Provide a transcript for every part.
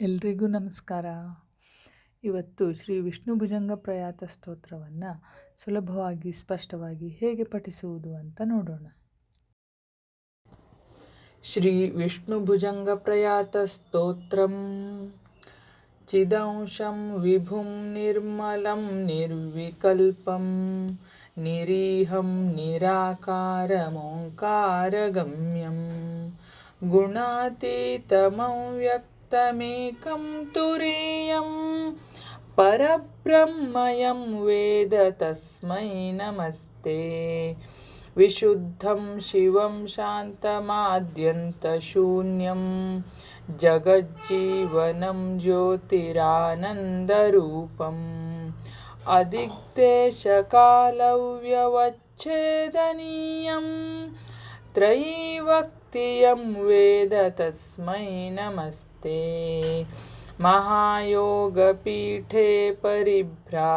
ಎಲ್ರಿಗೂ ನಮಸ್ಕಾರ. ಇವತ್ತು ಶ್ರೀ ವಿಷ್ಣು ಭುಜಂಗ ಪ್ರಯಾತ ಸ್ತೋತ್ರವನ್ನು ಸುಲಭವಾಗಿ, ಸ್ಪಷ್ಟವಾಗಿ ಹೇಗೆ ಪಠಿಸುವುದು ಅಂತ ನೋಡೋಣ. ಶ್ರೀ ವಿಷ್ಣು ಭುಜಂಗ ಪ್ರಯಾತ ಸ್ತೋತ್ರಂ. ಚಿದಂಶಂ ವಿಭುಂ ನಿರ್ಮಲಂ ನಿರ್ವಿಕಲ್ಪಂ. ನಿರೀಹಂ ನಿರಾಕಾರಮೋಂಕಾರಗಮ್ಯಂ. गुणातीतमव्यक्तमेकं तुरीयं परब्रह्मयं वेद तस्मै नमस्ते विशुद्धं शिवं शान्तमाद्यन्तशून्यं जगज्जीवनं ज्योतिरानन्दरूपम् अदिग्देशकालव्यवच्छेदनीयं त्रयीवक्तियं वेद तस्मै नमस्ते। महायोगपीठे परिभ्राजमाने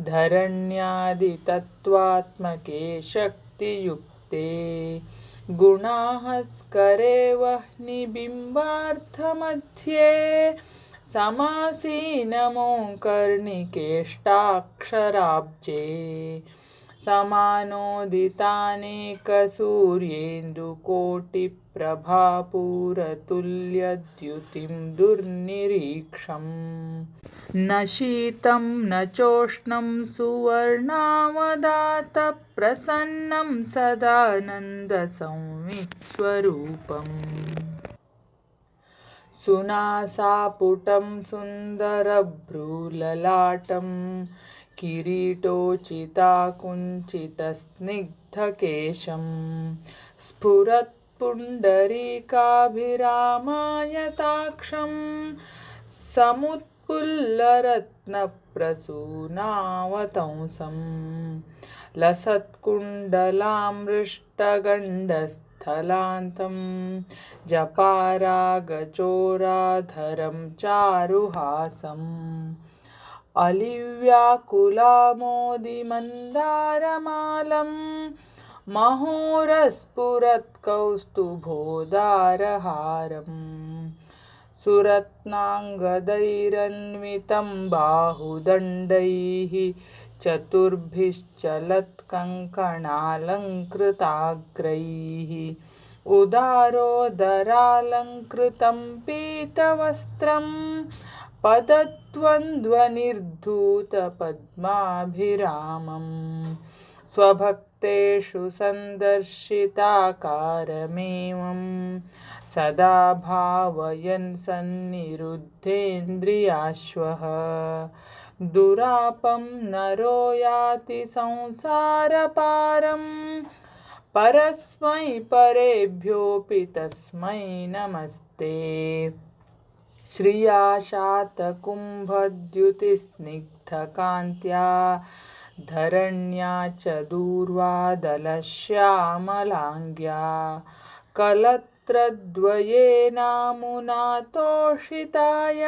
धरण्यादितत्त्वात्मके शक्तियुक्ते। गुणाः स्करे वह्निबिम्बार्थमध्ये समासीनमोङ्कर्णिकेष्टाक्षराब्जे समानोदितानेकसूर्येन्दुकोटिप्रभापूरतुल्यद्युतिं दुर्निरीक्षम्। न शीतं न चोष्णं सुवर्णावदातप्रसन्नं सदानन्दसंवित्स्वरूपम्। सुनासापुटं सुन्दरभ्रूललाटं किरीटोचिताकुञ्चितस्निग्धकेशं स्फुरत्पुण्डरीकाभिरामायताक्षं समुत्पुल्लरत्नप्रसूनावतंसं लसत्कुण्डलामृष्टगण्डस्थलान्तं जपारागचोराधरं चारुहासम्। अलिव्याकुलामोदिमन्दारमालं महोरस्फुरत्कौस्तुभोदारहारम् सुरत्नाङ्गदैरन्वितं बाहुदण्डैः चतुर्भिश्चलत्कङ्कणालङ्कृताग्रैः उदारोदरालङ्कृतं पीतवस्त्रम् पदद्वन्द्वनिर्धूतपद्माभिरामम्। स्वभक्तेषु सन्दर्शिताकारमेवं सदा भावयन् सन्निरुद्धेन्द्रियाश्वः। दुरापं नरो याति संसारपारम्। परस्मै परेभ्योऽपि तस्मै नमस्ते। श्रिया शातकुम्भद्युतिस्निग्धकान्त्या धरण्या च दूर्वादलश्यामलाङ्ग्या। कलत्रद्वयेनामुनातोषिताय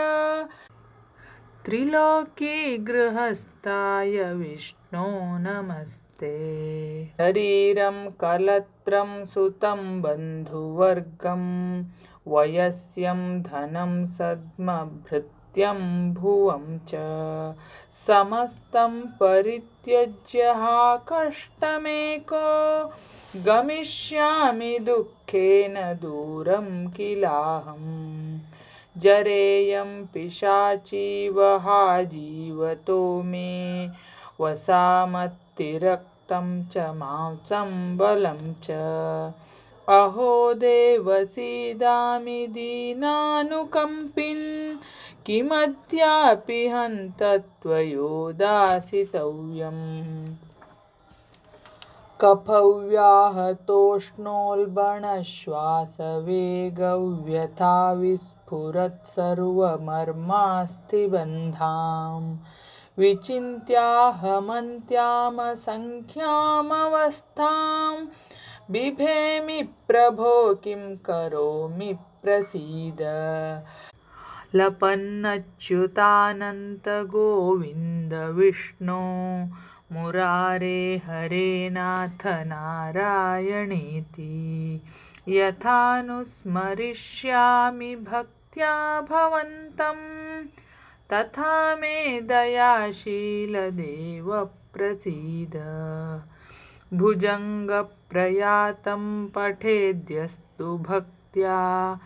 त्रिलोकीगृहस्थाय विष्णो नमस्ते। शरीरं कलत्रं सुतं बन्धुवर्गम्। वयस्यं धनं सद्मभृत्यं भुवं च। समस्तं परित्यज्य हा कष्टमेको। गमिष्यामि दुःखेन दूरं किलाहम् जरेयं पिशाचीव हा जीवतो मे। वसामत्तिरक्तं च मांसं बलं च। अहो देवसीदामि दीनानुकम्पिन् किमद्यापि हन्तत्वयोदासितव्यम्। कफव्याहतोष्णोल्बणश्वासवेगव्यथा विस्फुरत्सर्वमर्मास्थिबन्धां विचिन्त्याहमन्त्यामसङ्ख्यामवस्थाम्। बिभेमि प्रभो किं करोमि प्रसीद। लपन्नच्युतानन्तगोविन्द विष्णो मुरारे हरे नाथ नारायणेति। यथानुस्मरिष्यामि भक्त्या भक्त्या भवन्तं तथा मे दयाशीलदेव प्रसीद। भुजङ्गप्रयातं पठेद्यस्तु भक्त्या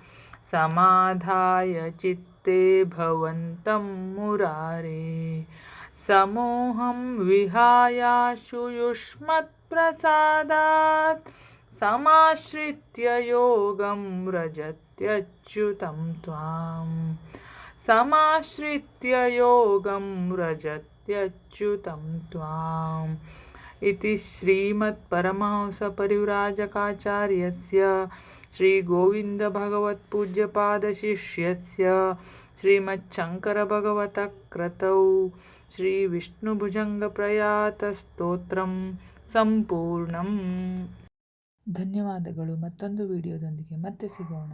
समाधाय चित्ते भवन्तं मुरारे। समोहं विहायाशु युष्मत्प्रसादात् समाश्रित्य योगं व्रजत्यच्युतं त्वां। समाश्रित्य योगं व्रजत्यच्युतं त्वाम् इति श्रीमत्परमहंसपरिव्राजकाचार्यस्य श्रीगोविन्दभगवत्पूज्यपादशिष्यस्य श्रीमच्छङ्करभगवतः क्रतौ ಶ್ರೀವಿಷ್ಣುಭುಜಂಗಪ್ರಯಾತಸ್ತೋತ್ರಂ ಸಂಪೂರ್ಣಂ ಧನ್ಯವಾದಗಳು ಮತ್ತೊಂದು ವಿಡಿಯೋದೊಂದಿಗೆ ಮತ್ತೆ ಸಿಗೋಣ